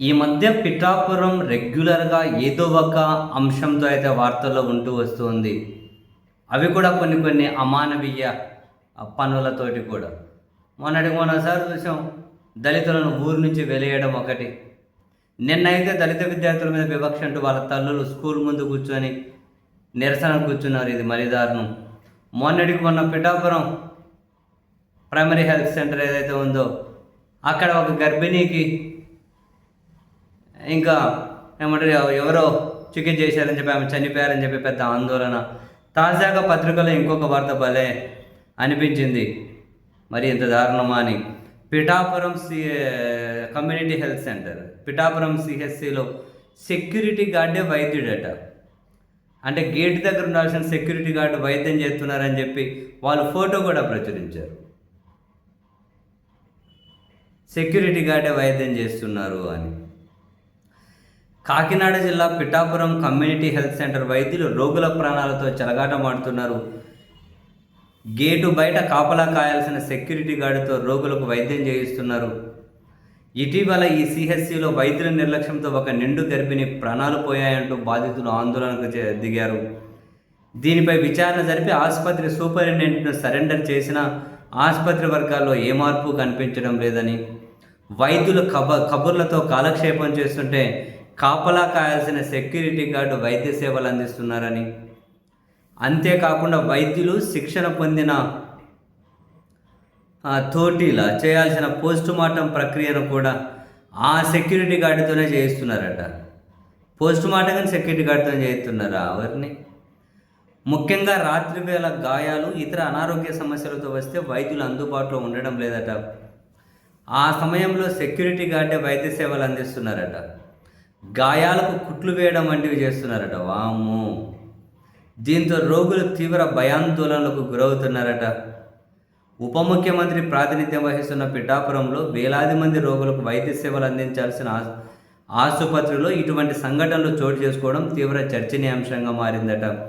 ఈ మధ్య పిఠాపురం రెగ్యులర్గా ఏదో ఒక అంశంతో అయితే వార్తల్లో ఉంటూ వస్తుంది. అవి కూడా కొన్ని కొన్ని అమానవీయ పనులతోటి కూడా. మొన్నటికి మొన్నసారి చూసాం దళితులను ఊరు నుంచి వెలియడం ఒకటి. నిన్నైతే దళిత విద్యార్థుల మీద వివక్ష అంటూ వాళ్ళ తల్లులు స్కూల్ ముందు కూర్చొని నిరసన కూర్చున్నారు ఇది మరీ మొన్నటికి మొన్న పిఠాపురం ప్రైమరీ హెల్త్ సెంటర్ ఏదైతే ఉందో అక్కడ ఒక గర్భిణీకి ఇంకా ఏమంటారు ఎవరో చికెన్ చేశారని చెప్పి ఆమె చనిపోయారని చెప్పి పెద్ద ఆందోళన. తాజాగా పత్రికలో ఇంకొక వార్త భలే అనిపించింది. మరి ఎంత దారుణమా అని. Pithapuram C community health centre. Pithapuram సిహెచ్సిలో security గార్డే వైద్యుడట. అంటే గేట్ దగ్గర ఉండాల్సిన సెక్యూరిటీ గార్డు వైద్యం చేస్తున్నారని చెప్పి వాళ్ళు ఫోటో కూడా ప్రచురించారు. సెక్యూరిటీ గార్డే వైద్యం చేస్తున్నారు అని. కాకినాడ జిల్లా పిఠాపురం కమ్యూనిటీ హెల్త్ సెంటర్ వైద్యులు రోగుల ప్రాణాలతో చెలగాటమాడుతున్నారు గేటు బయట కాపలా కాయాల్సిన సెక్యూరిటీ గార్డుతో రోగులకు వైద్యం చేయిస్తున్నారు. ఇటీవల ఈ సిహెచ్సిలో వైద్యుల నిర్లక్ష్యంతో ఒక నిండు గర్భిణి ప్రాణాలు పోయాయంటూ బాధితులు ఆందోళనకు చే- దిగారు. దీనిపై విచారణ జరిపి ఆసుపత్రి సూపరింటెండెంట్ను సరెండర్ చేసిన ఆసుపత్రి వర్గాల్లో ఏ మార్పు కనిపించడం లేదని. వైద్యులు కబ కబుర్లతో కాలక్షేపం చేస్తుంటే కాపలా కాయాల్సిన సెక్యూరిటీ గార్డు వైద్య సేవలు అందిస్తున్నారని. అంతేకాకుండా వైద్యులు శిక్షణ పొందిన తోటిలా చేయాల్సిన పోస్ట్ మార్టం ప్రక్రియను కూడా ఆ సెక్యూరిటీ గార్డుతోనే చేయిస్తున్నారట. పోస్ట్ మార్టం సెక్యూరిటీ గార్డుతోనే చేయిస్తున్నారా ఎవరిని? ముఖ్యంగా రాత్రివేళ గాయాలు ఇతర అనారోగ్య సమస్యలతో వస్తే వైద్యులు అందుబాటులో ఉండడం లేదట. ఆ సమయంలో సెక్యూరిటీ గార్డే వైద్య సేవలు అందిస్తున్నారట. గాయాలకు కుట్లు వేయడం వంటివి చేస్తున్నారట. వాము దీంతో రోగులు తీవ్ర భయాందోళనలకు గురవుతున్నారట. ఉప ముఖ్యమంత్రి ప్రాతినిధ్యం వహిస్తున్న పిఠాపురంలో వేలాది మంది రోగులకు వైద్య సేవలు అందించాల్సిన ఆస్- ఆసుపత్రిలో ఇటువంటి సంఘటనలు చోటు చేసుకోవడం తీవ్ర చర్చనీయాంశంగా మారిందట.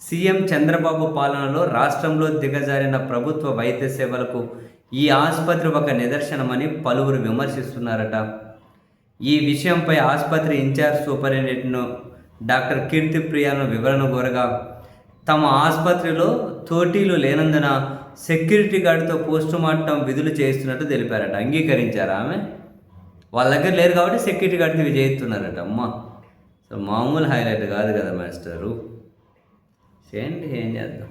సీఎం చంద్రబాబు పాలనలో రాష్ట్రంలో దిగజారిన ప్రభుత్వ వైద్య సేవలకు ఈ ఆసుపత్రి ఒక నిదర్శనమని పలువురు విమర్శిస్తున్నారట. ఈ విషయంపై ఆసుపత్రి ఇన్ఛార్జ్ సూపరింటెండెంట్ను డాక్టర్ కీర్తి ప్రియాను వివరణ కోరగా తమ ఆసుపత్రిలో తోటీలు లేనందున సెక్యూరిటీ గార్డుతో పోస్టుమార్టం విధులు చేస్తున్నట్టు తెలిపారట. అంగీకరించారా ఆమె? వాళ్ళ దగ్గర లేరు కాబట్టి సెక్యూరిటీ గార్డుకి ఇవి అమ్మ సో మామూలు హైలైట్ కాదు కదా మాస్టరు. చేయండి ఏం చేద్దాం?